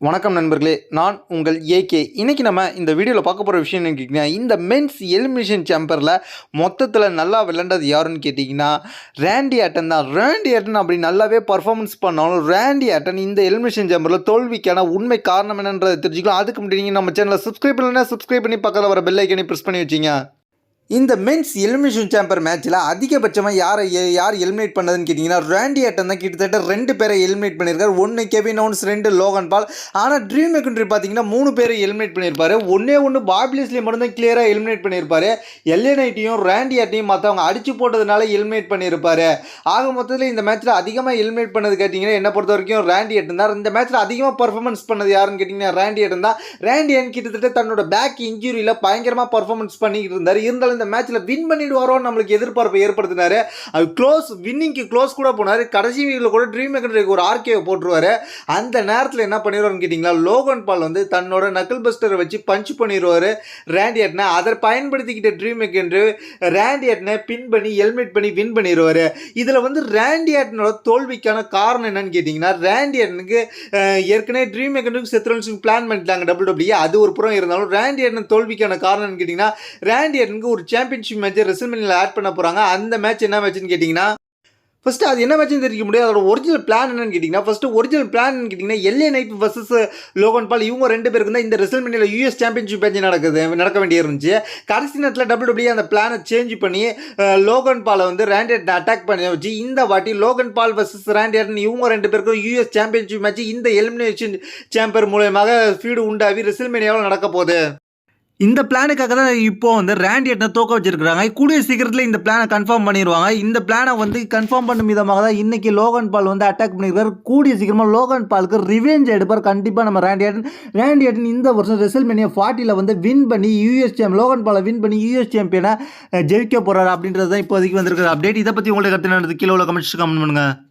வணக்கம் நண்பர்களே நான் உங்கள் ஏகே. இன்றைக்கி நம்ம இந்த வீடியோவில் பார்க்க போகிற விஷயம் என்ன கேட்டிங்கன்னா இந்த மென்ஸ் எலிமினேஷன் சாம்பரில் மொத்தத்தில் நல்லா விளையாண்டது யாருன்னு கேட்டிங்கன்னா ரேண்டி ஆட்டன் தான். ரேண்டி ஆட்டன் அப்படி நல்லாவே பர்ஃபார்மன்ஸ் பண்ணாலும் ரேண்டி ஆட்டன் இந்த எலிமினேஷன் சேம்பரில் தோல்விக்கான உண்மை காரணம் என்னன்றதை தெரிஞ்சுக்கலாம் அதுக்கு முன்னாடி நீங்கள் நம்ம சேனலை சப்ஸ்கிரைப் பண்ணலைன்னா சப்ஸ்கிரைப் பண்ணி பக்கத்தில் வர பெல் ப்ரெஸ் பண்ணி வச்சிங்க. இந்த மென்ஸ் எலிமினேஷன் சாம்பர் மேட்ச்சில் அதிகபட்சமாக யாரை யார் எலிமினேட் பண்ணதுன்னு கேட்டிங்கன்னா ரேண்டி ஆட்டன் தான் கிட்டத்தட்ட ரெண்டு பேரை எலிமினேட் பண்ணியிருக்காரு. ஒன்று கெவின் ஓன்ஸ் ரெண்டு லோகன் பால் ஆனால் ட்ரீம் மெக்கன்ட்ரி பார்த்தீங்கன்னா மூணு பேரை எலிமினேட் பண்ணியிருப்பாரு. ஒன்றே ஒன்று பாபிலிஸ்லேயே மட்டும்தான் கிளியராக எலிமினேட் பண்ணியிருப்பாரு. எல்ஏ நைட்டையும் ரேண்டி ஆட்டையும் மற்றவங்க அடிச்சு போட்டதுனால எலிமினேட் பண்ணியிருப்பாரு. ஆக மொத்தத்தில் இந்த மேட்ச்சில் அதிகமாக எலிமினேட் பண்ணது கேட்டிங்கன்னா என்னை பொறுத்த வரைக்கும் ரேண்டி ஆட்டன் தான். இந்த மேட்ச்சில் அதிகமாக பர்ஃபார்மன்ஸ் பண்ணது யாருன்னு கேட்டிங்கன்னா ரேண்டி ஆட்டன் தான். ரேண்டி ஆட்டன் கிட்டத்தட்ட தன்னோட பேக் இன்ஜுரியில் பயங்கரமாக பர்ஃபார்மன்ஸ் பண்ணிக்கிட்டு இருந்தார். இருந்தாலும் இந்த மேட்ச்சில் வின் பண்ணிடுவாரோன்னு நம்மளுக்கு எதிர்பார்ப்பை ஏற்படுத்தினாரு. அது க்ளோஸ் வின்னிங்க்கு க்ளோஸ் கூட போனார். கடைசி வீக்கில் கூட ட்ரீம் மேக்கருக்கு ஒரு ஆர்கே போட்டுருவாரு. அந்த நேரத்தில் என்ன பண்ணிடுவாருன்னு கேட்டிங்களா? லோகன் பால் வந்து தன்னோட நக்கல் பஸ்டரை வச்சு பஞ்ச் பண்ணிடுவார். ரேண்டி ஆட்னை அதை பயன்படுத்திக்கிட்ட ட்ரீம் மேக்கன்று ரேண்டி அட்னை பின் பண்ணி ஹெல்மெட் பண்ணி வின் பண்ணிடுவார். இதில் வந்து ரேண்டி அட்னோட தோல்விக்கான காரணம் என்னன்னு கேட்டிங்கன்னா ரேண்டி அட்னுக்கு ஏற்கனவே ட்ரீம் மேக்கருக்கு செத்ரன்ஸுக்கு பிளான் பண்ணிட்டாங்க டபுள் டபிள்யூ அது ஒரு புறம் இருந்தாலும் ரேண்டி ஆட்டன் தோல்விக்கான காரணம்னு கேட்டிங்கன்னா ரேண்டி அட்னுக்கு ஒரு சாம்பியன்ஷிப் மேட்ச் ரெசல்மெனியில் ஆட் பண்ண போகிறாங்க அந்த மேட்ச் என்ன மேட்ச்னு கேட்டிங்கன்னா ஃபஸ்ட்டு அது என்ன மேட்ச்னு தெரிவிக்க முடியாது. அதோட ஒரிஜினல் பிளான் என்னன்னு கேட்டிங்கன்னா ஃபஸ்ட்டு ஒரிஜினல் பிளான் கேட்டிங்கன்னா LA Knight versus Logan Paul இவங்க ரெண்டு பேருக்கு தான் இந்த ரெசல்மெனியில் யூஎஸ் சாம்பியன்ஷிப் மேட்ச் நடக்குது நடக்க வேண்டிய இருந்துச்சு. கடைசி நேரத்தில் டபுள் டபிள்யூ அந்த பிளானை சேஞ்ச் பண்ணி லோகன் பாலை வந்து ரேண்டியட் அட்டாக் பண்ணி வச்சு இந்த வாட்டி லோகன் பால் வர்சஸ் ரேண்டியட்னு இவங்க ரெண்டு பேருக்கும் யூஎஸ் சாம்பியன்ஷிப் மேட்ச் இந்த எலிமினேஷன் சாம்பர் மூலயமாக ஃபீடு உண்டாவி ரெசல்மெனியாவில் நடக்க போகுது. இந்த பிளானுக்காக தான் இப்போ வந்து ரேண்டியட்டை தோக்க வச்சிருக்காங்க கூடிய சீக்கிரத்தில் இந்த பிளானை கன்ஃபார்ம் பண்ணிடுவாங்க இந்த பிளானை வந்து கன்ஃபார்ம் பண்ணும் விதமாக தான் இன்னைக்கு லோகன் பால் வந்து அட்டாக் பண்ணியிருக்காரு கூடிய சீக்கிரமாக லோகன் பாலுக்கு ரிவெஞ்ச் எடுப்பார். கண்டிப்பாக நம்ம ரேண்டியட்டன் ரேண்டியட்டன் இந்த வருஷம் ரெசல்மெனியா ஃபார்ட்டியில் வந்து வின் பண்ணி யூஎஸ் சாம் லோகன் பாலை வின் பண்ணி யூஎஸ் சாம்பியனை ஜெயிக்க போகிறாரு அப்படின்றது தான் இப்போதைக்கு வந்திருக்கிற அப்டேட் இதை பற்றி உங்களுக்கு கருத்து நடந்தது கீழே உள்ள கமெண்ட்ஸ் கமெண்ட் பண்ணுங்கள்